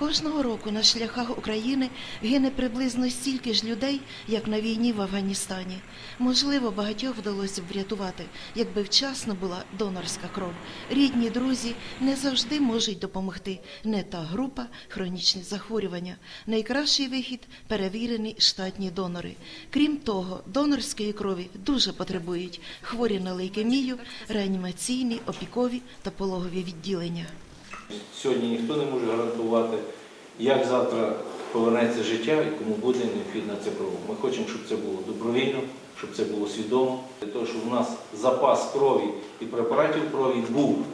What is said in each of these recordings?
Кожного року на шляхах України гине приблизно стільки ж людей, як на війні в Афганістані. Можливо, багатьох вдалося б врятувати, якби вчасно була донорська кров. Рідні друзі не завжди можуть допомогти. Не та група хронічні захворювання. Найкращий вихід перевірені штатні донори. Крім того, донорської крові дуже потребують хворі на лейкемію, реанімаційні, опікові та пологові відділення. Сьогодні ніхто не може гарантувати, як завтра повернеться життя і кому буде необхідна ця кров. Ми хочемо, щоб це було добровільно, щоб це було свідомо, для того, щоб у нас запас крові і препаратів крові був.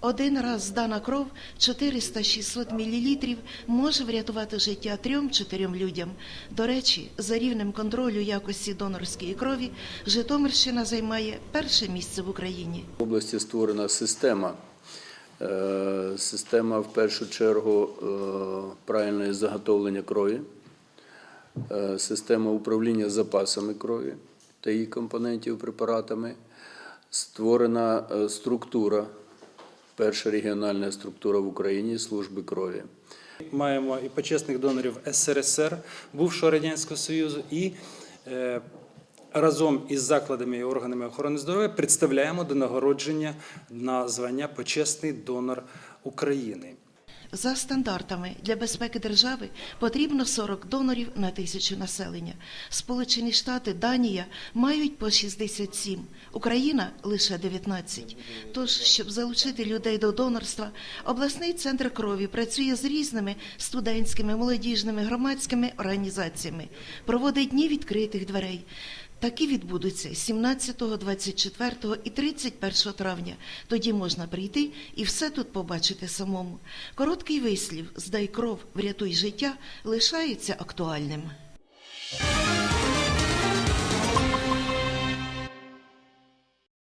Один раз здана кров 400-600 мл може врятувати життя трьом-чотирьом людям. До речі, за рівнем контролю якості донорської крові Житомирщина займає перше місце в Україні. В області створена система. Е, Система в першу чергу е, правильне заготовлення крові, е, система управління запасами крові та її компонентів препаратами. Створена структура, перша регіональна структура в Україні служби крові. Маємо і почесних донорів СРСР, бувшого Радянського Союзу, і разом із закладами і органами охорони здоров'я представляємо до нагородження на звання почесний донор України. За стандартами для безпеки держави потрібно 40 донорів на тисячу населення. Сполучені Штати, Данія мають по 67, Україна лише 19. Тож, щоб залучити людей до донорства, обласний центр крові працює з різними студентськими, молодіжними, громадськими організаціями, проводить дні відкритих дверей. Такі відбудуться 17, 24 і 31 травня. Тоді можна прийти і все тут побачити самому. Короткий вислів Здай кров, врятуй життя лишається актуальним.